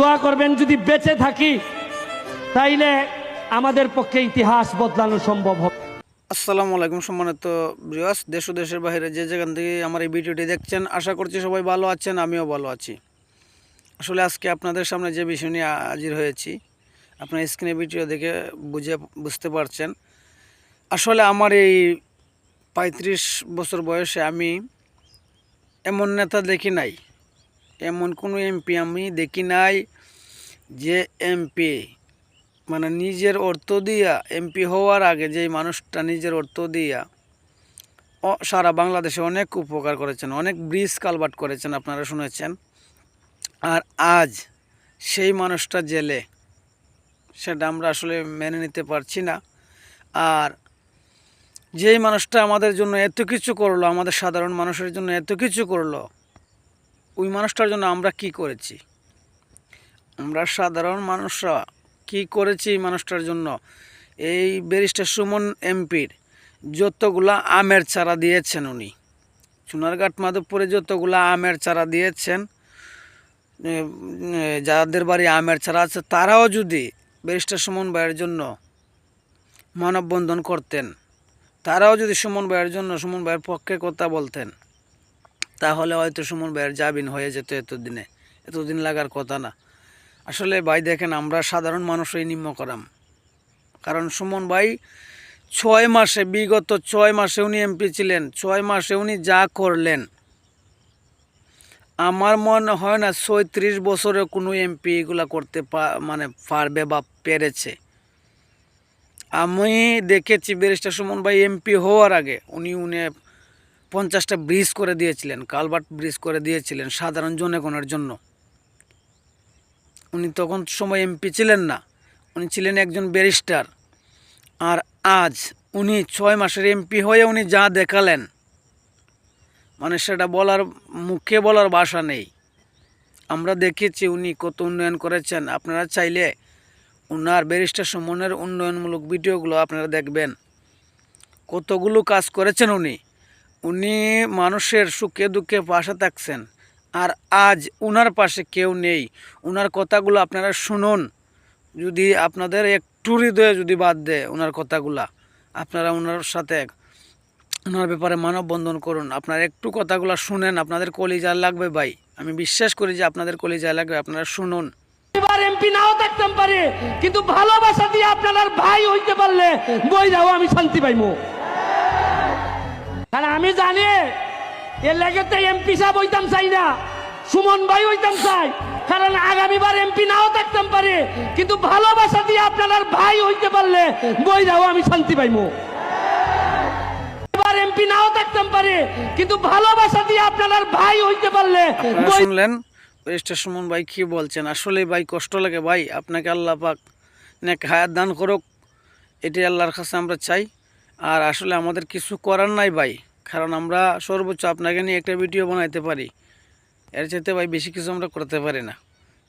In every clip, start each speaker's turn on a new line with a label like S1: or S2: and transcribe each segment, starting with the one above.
S1: দোয়া করবেন, যদি বেঁচে থাকি, তাইলে আমাদের পক্ষে ইতিহাস বদলানো সম্ভব হবে।
S2: আসসালামু আলাইকুম সম্মানিত ব্রিয়াস দেশ ও দেশের বাইরে যে যেখান থেকে আমার এই ভিডিওটি দেখছেন, আশা করছি সবাই ভালো আছেন, আমিও ভালো আছি। আসলে আজকে আপনাদের সামনে যে বিষয় নিয়ে হাজির হয়েছি, আপনার স্ক্রিনে ভিডিও দেখে বুঝে, বুঝতে পারছেন। আসলে আমার এই পঁয়ত্রিশ বছর বয়সে আমি এমন নেতা দেখি নাই। এমন কোনো এমপি আমি দেখি নাই যে এমপি মানে নিজের অর্থ দিয়া এমপি হওয়ার আগে যেই মানুষটা নিজের অর্থ দিয়া সারা বাংলাদেশে অনেক উপকার করেছেন, অনেক ব্রিজ কালভার্ট করেছেন আপনারা শুনেছেন। আর আজ সেই মানুষটা জেলে, সেটা আমরা আসলে মেনে নিতে পারছি না। আর যেই মানুষটা আমাদের জন্য এত কিছু করল, আমাদের সাধারণ মানুষের জন্য এত কিছু করল ওই মানুষটার জন্য আমরা কি করেছি? আমরা সাধারণ মানুষরা কি করেছি মানুষটার জন্য? এই ব্যারিস্টার সুমন এমপির যতগুলা আমের চারা দিয়েছেন উনি, চুনারঘাট মাধবপুরে যতগুলা আমের চারা দিয়েছেন যাদের বাড়ি আমের চারা আছে, তারাও যদি ব্যারিস্টার সুমন ভাইয়ের জন্য মানববন্ধন করতেন, তারাও যদি সুমন ভাইয়ের জন্য সুমন ভাইয়ের পক্ষে কথা বলতেন তাহলে হয়তো সুমন ভাইয়ের জামিন হয়ে যেত এতদিনে। এতদিন লাগার কথা না। আসলে ভাই দেখেন, আমরা সাধারণ মানুষই নিম্ন করাম কারণ সুমন ভাই ছয় মাসে, বিগত ছয় মাসে উনি এমপি ছিলেন, ছয় মাসে উনি যা করলেন। আমার মনে হয় না ছয়ত্রিশ বছরে কোনো এমপি এগুলা করতে মানে পারবে বা পেরেছে। আমি দেখেছি ব্যারিস্টার সুমন ভাই এমপি হওয়ার আগে, উনি উনি পঞ্চাশটা ব্রিজ করে দিয়েছিলেন, কালভার্ট ব্রিজ করে দিয়েছিলেন সাধারণ জনগণের জন্য। উনি তখন সময় এমপি ছিলেন না, উনি ছিলেন একজন ব্যারিস্টার। আর আজ উনি ছয় মাসের এমপি হয়ে উনি যা দেখালেন মানে সেটা বলার মুখে বলার বাসা নেই। আমরা দেখেছি উনি কত উন্নয়ন করেছেন। আপনারা চাইলে উনার ব্যারিস্টার সুমনের উন্নয়নমূলক ভিডিওগুলো আপনারা দেখবেন। কতগুলো কাজ করেছেন উনি। উনি মানুষের সুখে দুঃখে পাশে থাকছেন। আর আজ উনার পাশে কেউ নেই। উনার কথাগুলো আপনারা শুনুন। যদি আপনাদের একটু হৃদয়ে যদি বাদ দেয় ওনার কথাগুলা, আপনারা ওনার সাথে ওনার ব্যাপারে মানববন্ধন করুন। আপনারা একটু কথাগুলো শুনেন। আপনাদের কলিজা লাগবে ভাই। আমি বিশ্বাস করি যে আপনাদের কলিজা লাগবে। আপনারা শুনুন।
S1: এমপি থাকতাম কিন্তু ভালোবাসা দিয়ে আপনার ভাই হইতে পারলে বই যাও আমি শান্তি পাইমু। কারণ আমি জানি এর লাগে তো এমপি সাহেব হইতাম চাই না সুমন ভাই হইতাম চাই কারণ আগামীবার এমপি নাও থাকতাম পারে। কিন্তু ভালোবাসা দিয়ে আপনার ভাই হইতে পারলে বই যাও আমি শান্তি পাইমু। এবার এমপি নাও থাকতাম পারে কিন্তু ভালোবাসা দিয়ে আপনার ভাই হইতে পারলে
S2: শুনলেন? ব্যারিস্টার সুমন ভাই কি বলছেন? আসলে ভাই কষ্ট লাগে ভাই আপনাকে আল্লাহ পাক নেক হায়াত দান করুক এটি আল্লাহর কাছে আমরা চাই। আর আসলে আমাদের কিছু করার নাই ভাই। কারণ আমরা সর্বোচ্চ আপনাকে নিয়ে একটা ভিডিও বানাইতে পারি। এর চাইতে ভাই বেশি কিছু আমরা করতে পারি না।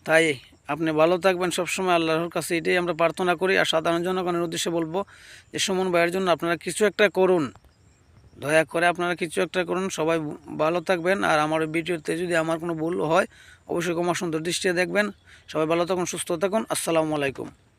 S2: তাই আপনি ভালো থাকবেন সবসময়। আল্লাহর কাছে এটাই আমরা প্রার্থনা করি। আর সাধারণ জনগণের উদ্দেশ্যে বলব যে, সুমন ভাইয়ের জন্য আপনারা কিছু একটা করুন। দয়া করে আপনারা কিছু একটা করুন। সবাই ভালো থাকবেন। আর আমার ভিডিওতে যদি আমার কোনো ভুল হয়, অবশ্যই ক্ষমা সুন্দর দৃষ্টিতে দেখবেন। সবাই ভালো থাকুন, সুস্থ থাকুন। আসসালামু আলাইকুম।